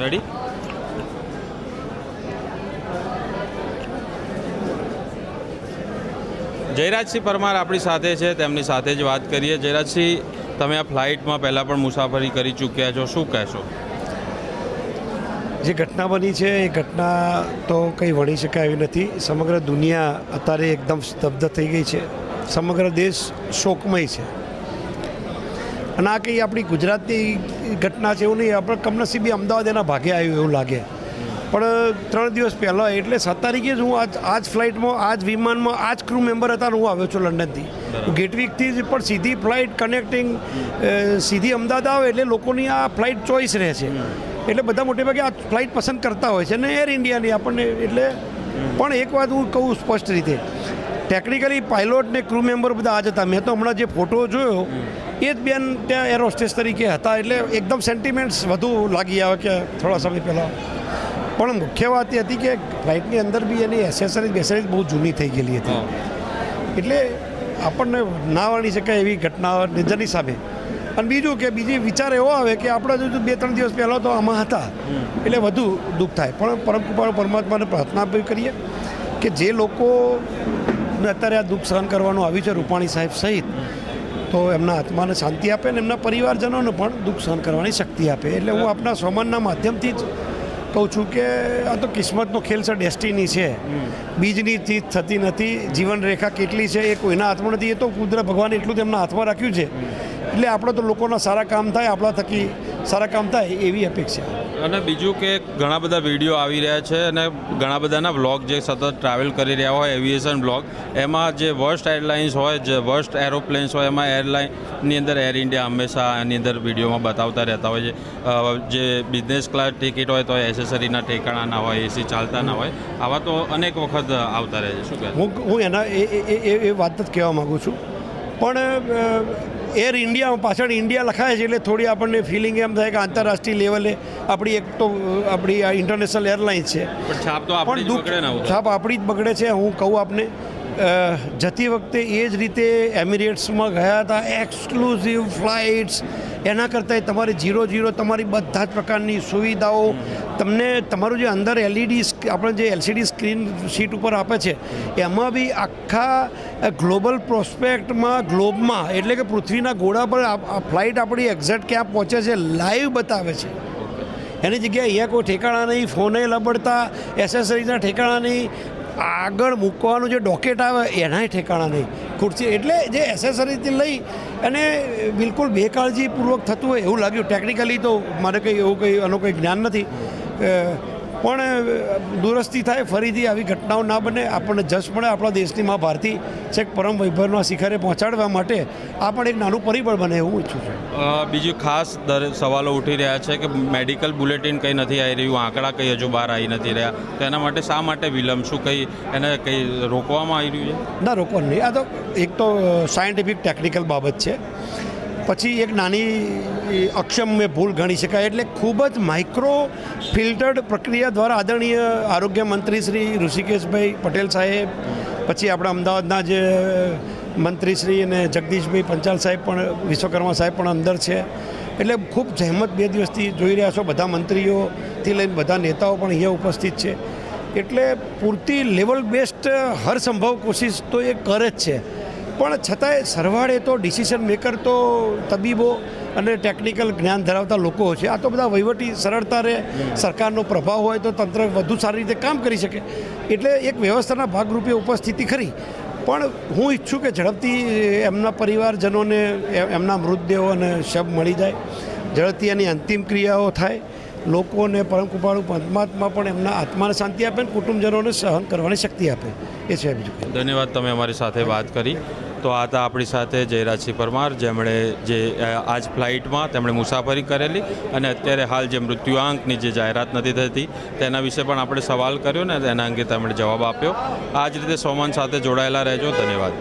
Ready Jayrajsinh Parmar આપણી સાથે છે, તેમની સાથે જ વાત કરીએ. જયરાજસિંહ, તમે આ ફ્લાઇટમાં પહેલાં પણ મુસાફરી કરી ચૂક્યા છો, શું કહેશો? જે ઘટના બની છે, એ ઘટના તો કંઈ વણી શકાય એવી નથી. સમગ્ર દુનિયા અત્યારે એકદમ સ્તબ્ધ થઈ ગઈ છે. સમગ્ર દેશ શોકમય છે. અને આ કંઈ આપણી ગુજરાતની ઘટના છે એવું નહીં આપણે કમનસીબી અમદાવાદ એના ભાગે આવ્યું એવું લાગે. પણ ત્રણ દિવસ પહેલાં એટલે સાત તારીખે જ હું આજ આજ ફ્લાઇટમાં આજ વિમાનમાં આજ ક્રૂ મેમ્બર હતા હું આવ્યો છું લંડનથી. ગેટવીકથી જ પણ સીધી ફ્લાઇટ કનેક્ટિંગ સીધી અમદાવાદ આવે એટલે લોકોની આ ફ્લાઇટ ચોઈસ રહે છે. એટલે બધા મોટે ભાગે આ ફ્લાઇટ પસંદ કરતા હોય છે અને એર ઇન્ડિયાની આપણને એટલે પણ એક વાત હું કહું સ્પષ્ટ રીતે. ટેકનિકલી પાયલોટ ને ક્રૂ મેમ્બર બધા આ જ હતા. મેં તો હમણાં જે ફોટો જોયો એ જ બેન ત્યાં એર હોસ્ટેસ તરીકે હતા એટલે એકદમ સેન્ટિમેન્ટ્સ વધુ લાગી આવે કે થોડા સમય પહેલાં. પણ મુખ્ય વાત એ હતી કે ફ્લાઇટની અંદર બી એની એસેસરીઝ બેસેસરીઝ બહુ જૂની થઈ ગયેલી હતી. એટલે આપણને ના વાણી શકાય એવી ઘટના નજરની સામે અને બીજું કે બીજી વિચાર એવો આવે કે આપણે જો બે ત્રણ દિવસ પહેલાં તો આમાં હતા. એટલે વધુ દુઃખ થાય. પણ પરમ પરમાત્માને પ્રાર્થના પણ કરીએ કે જે લોકો અત્યારે આ દુઃખ સહન કરવાનું આવ્યું છે રૂપાણી સાહેબ સહિત તો એમના આત્માને શાંતિ આપે ને એમના પરિવારજનોને પણ દુઃખ સહન કરવાની શક્તિ આપે. એટલે હું આપના સોમાનના માધ્યમથી જ કહું છું કે આ તો કિસ્મતનો ખેલ છે ડેસ્ટિની છે. બીજની ચીજ થતી નથી. જીવન રેખા કેટલી છે એ કોઈના હાથમાં નથી. એ તો કુદરત ભગવાન એટલું તેમના હાથમાં રાખ્યું છે. એટલે આપણે તો લોકોના સારા કામ થાય આપણા થકી સારા કામ થાય એવી અપેક્ષા. અને બીજું કે ઘણા બધા વીડિયો આવી રહ્યા છે અને ઘણા બધાના બ્લોગ જે સતત ટ્રાવેલ કરી રહ્યા હોય એવિએશન બ્લોગ એમાં જે વર્સ્ટ એરલાઇન્સ હોય જે વર્સ્ટ એરોપ્લેન્સ હોય એમાં એરલાઇનની અંદર એર ઇન્ડિયા હંમેશા એની અંદર વિડીયોમાં બતાવતા રહેતા હોય છે. જે બિઝનેસ ક્લાસ ટિકિટ હોય તો એસેસરીના ઠેકાણા ના હોય એસી ચાલતા ના હોય આવા તો અનેક વખત આવતા રહે છે. શું કહે હું હું એના એ વાત જ કહેવા માગું છું. પણ એર ઇન્ડિયા પાછળ ઇન્ડિયા લખાય છે એટલે થોડી આપણને ફિલિંગ એમ થાય કે આંતરરાષ્ટ્રીય લેવલે આપણી એક તો આપણી આ ઇન્ટરનેશનલ એરલાઇન્સ છે પણ છાપ તો આપણી પણ. છાપ આપણી જ બગડે છે હું કહું આપને જતી વખતે એ જ રીતે એમિરેટ્સમાં ગયા હતા એક્સક્લુઝિવ ફ્લાઇટ્સ એના કરતાં તમારે ઝીરો જીરો તમારી બધા જ પ્રકારની સુવિધાઓ તમને તમારું જે અંદર એલઈડી આપણે જે એલસીડી સ્ક્રીન સીટ ઉપર આપે છે, એમાં બી આખા ગ્લોબલ પ્રોસ્પેક્ટમાં, ગ્લોબમાં, એટલે કે પૃથ્વીના ગોળા પર ફ્લાઇટ આપણી એક્ઝેક્ટ ક્યાં પહોંચે છે, લાઈવ બતાવે છે. એની જગ્યાએ અહીંયા કોઈ ઠેકાણા નહીં, ફોને લબડતા, એસેસરીઝના ઠેકાણા નહીં, આગળ મૂકવાનું જે ડોકેટ આવે, એનાય ઠેકાણા નહીં. ખુરશી એટલે જે એસેસરીથી લઈ અને બિલકુલ બેકાળજીપૂર્વક થતું હોય એવું લાગ્યું. ટેકનિકલી તો મારે કંઈ એવું કંઈ આનું કંઈ જ્ઞાન નથી. પણ દુરસ્તી થાય ફરીથી આવી ઘટનાઓ ના બને. આપણને જશ મળે આપણા દેશની મા ભારતી છેક પરમ વૈભવના શિખરે પહોંચાડવા માટે આ પણ એક નાનું પરિબળ બને એવું ઈચ્છું છું. બીજું ખાસ દર સવાલો ઉઠી રહ્યા છે કે મેડિકલ બુલેટિન કંઈ નથી આવી રહ્યું આંકડા કંઈ હજુ બહાર આવી નથી રહ્યા. તો એના માટે શા માટે વિલંબ? શું કંઈ એને કંઈ રોકવામાં આવી રહ્યું છે? ના રોકવાનું નહીં. આ તો એક તો સાયન્ટિફિક ટેકનિકલ બાબત છે. પછી એક નાની અક્ષમ્ય ભૂલ ગણી શકાય એટલે ખૂબ જ માઇક્રો ફિલ્ટર્ડ પ્રક્રિયા દ્વારા આદરણીય આરોગ્ય મંત્રી શ્રી ઋષિકેશભાઈ પટેલ સાહેબ, પછી આપણા અમદાવાદના જે મંત્રી શ્રી અને જગદીશભાઈ પંચાલ સાહેબ પણ, વિશ્વકર્મા સાહેબ પણ અંદર છે. એટલે ખૂબ જહેમત બે દિવસથી જોઈ રહ્યા છો બધા મંત્રીઓથી લઈને બધા નેતાઓ પણ અહીંયા ઉપસ્થિત છે. એટલે પૂરતી લેવલ બેસ્ટ હર સંભવ કોશિશ તો એ કરે જ છે. પણ છતાંય સરવાળે તો ડિસિઝન મેકર તો તબીબો અને ટેકનિકલ જ્ઞાન ધરાવતા લોકો છે. આ તો બધા વહીવટી સરળતા રહે, સરકારનો પ્રભાવ હોય તો તંત્ર વધુ સારી રીતે કામ કરી શકે. એટલે એક વ્યવસ્થાના ભાગરૂપે ઉપસ્થિતિ ખરી. પણ હું ઈચ્છું કે ઝડપથી એમના પરિવારજનોને એમના મૃતદેહો અને શબ મળી જાય. ઝડપથી એની અંતિમ ક્રિયાઓ થાય. લોકોને પરમ કૃપાળુ પરમાત્મા પણ એમના આત્માને શાંતિ આપે અને કુટુંબજનોને સહન કરવાની શક્તિ આપે. એ છે બીજું ધન્યવાદ, તમે અમારી સાથે વાત કરી. તો આ હતા આપણી સાથે જયરાજસિંહ પરમાર, જેમણે જે આજ ફ્લાઇટમાં તેમણે મુસાફરી કરેલી અને અત્યારે હાલ જે મૃત્યુઆંકની જે જાહેરાત નથી થતી તેના વિશે પણ આપણે સવાલ કર્યો ને તેના અંગે તેમણે જવાબ આપ્યો. આ જ રીતે સોમાન સાથે જોડાયેલા રહેજો. ધન્યવાદ.